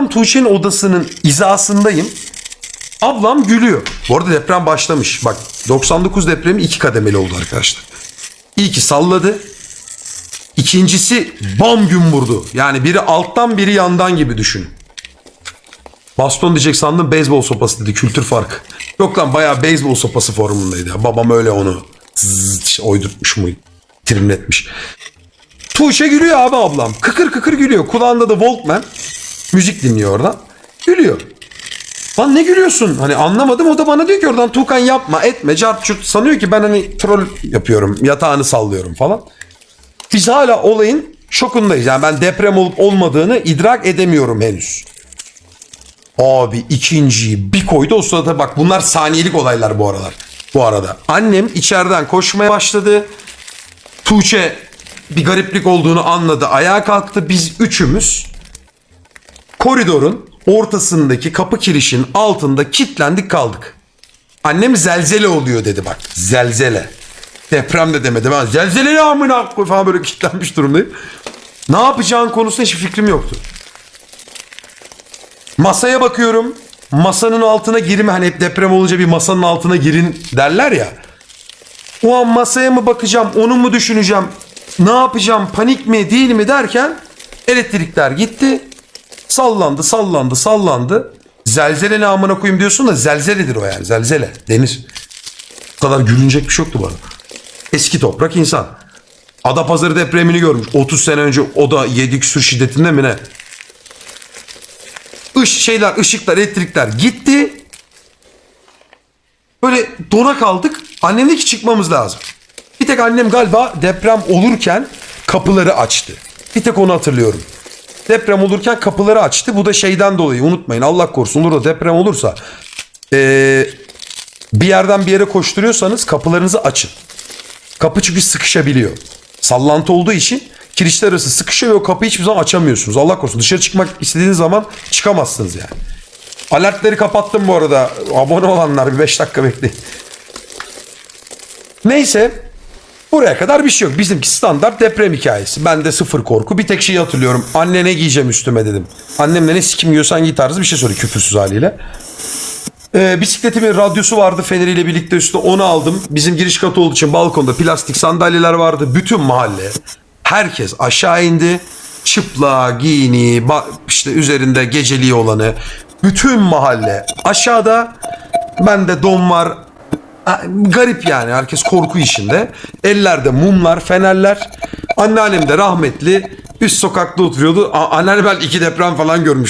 Tam Tuğçe'nin odasının izasındayım. Ablam gülüyor. Bu arada deprem başlamış. Bak 99 depremi iki kademeli oldu arkadaşlar. İlki salladı. İkincisi bam gün vurdu. Yani biri alttan biri yandan gibi düşün. Baston diyecek sandım beyzbol sopası dedi kültür farkı. Yok lan bayağı beyzbol sopası formundaydı. Babam öyle onu oydurtmuş mu trimletmiş. Tuğçe gülüyor abi ablam. Kıkır kıkır gülüyor. Kulağında da Walkman. Müzik dinliyor oradan. Gülüyor. Lan ne gülüyorsun? Hani anlamadım. O da bana diyor ki oradan Tuğkan yapma etme. Cart çurt. Sanıyor ki ben hani troll yapıyorum. Yatağını sallıyorum falan. Biz hala olayın şokundayız. Yani ben deprem olup olmadığını idrak edemiyorum henüz. Abi ikinciyi bir koydu o sırada bak bunlar saniyelik olaylar bu aralar. Bu arada. Annem içeriden koşmaya başladı. Tuğçe bir gariplik olduğunu anladı. Ayağa kalktı. Biz üçümüz koridorun ortasındaki kapı kirişin altında kilitlendik kaldık. Annem zelzele oluyor dedi bak. Zelzele. Deprem de demedi. Ben zelzele ne amına koy falan böyle kilitlenmiş durumdayım. Ne yapacağın konusunda hiçbir fikrim yoktu. Masaya bakıyorum. Masanın altına girme hani hep deprem olunca bir masanın altına girin derler ya. O an masaya mı bakacağım, onu mu düşüneceğim, ne yapacağım, panik mi değil mi derken elektrikler gitti. Sallandı, sallandı, sallandı. Zelzele ne amına koyayım diyorsun da zelzeledir o yani, zelzele denir. Bu kadar gülünecek bir şey yoktu bu arada. Eski toprak insan. Adapazarı depremini görmüş. 30 sene önce o da 7 küsur şiddetinde mi ne? Iş şeyler, ışıklar, elektrikler gitti. Böyle dona kaldık. Annem dedi ki çıkmamız lazım. Bir tek annem galiba deprem olurken kapıları açtı. Bir tek onu hatırlıyorum. Deprem olurken kapıları açtı. Bu da şeyden dolayı unutmayın. Allah korusun olur da deprem olursa ee, bir yerden bir yere koşturuyorsanız kapılarınızı açın. Kapı çünkü sıkışabiliyor. Sallantı olduğu için kirişler arası sıkışıyor ve o kapıyı hiçbir zaman açamıyorsunuz. Allah korusun dışarı çıkmak istediğiniz zaman çıkamazsınız yani. Alertleri kapattım bu arada. Abone olanlar bir 5 dakika bekleyin. Neyse. Buraya kadar bir şey yok. Bizimki standart deprem hikayesi. Ben de sıfır korku. Bir tek şeyi hatırlıyorum. Anne ne giyeceğim üstüme dedim. Annemle ne sikim giyiyorsan giy tarzı bir şey söyledi küfürsüz haliyle. Ee, bisikletimin radyosu vardı feneriyle birlikte üstüne onu aldım. Bizim giriş katı olduğu için balkonda plastik sandalyeler vardı. Bütün mahalle herkes aşağı indi. Çıplak, giyini, işte üzerinde geceliği olanı. Bütün mahalle aşağıda. Bende don var. Garip yani herkes korku işinde. Ellerde mumlar, fenerler. Anneannem de rahmetli üst sokakta oturuyordu. A- Anneannem belki iki deprem falan görmüştü.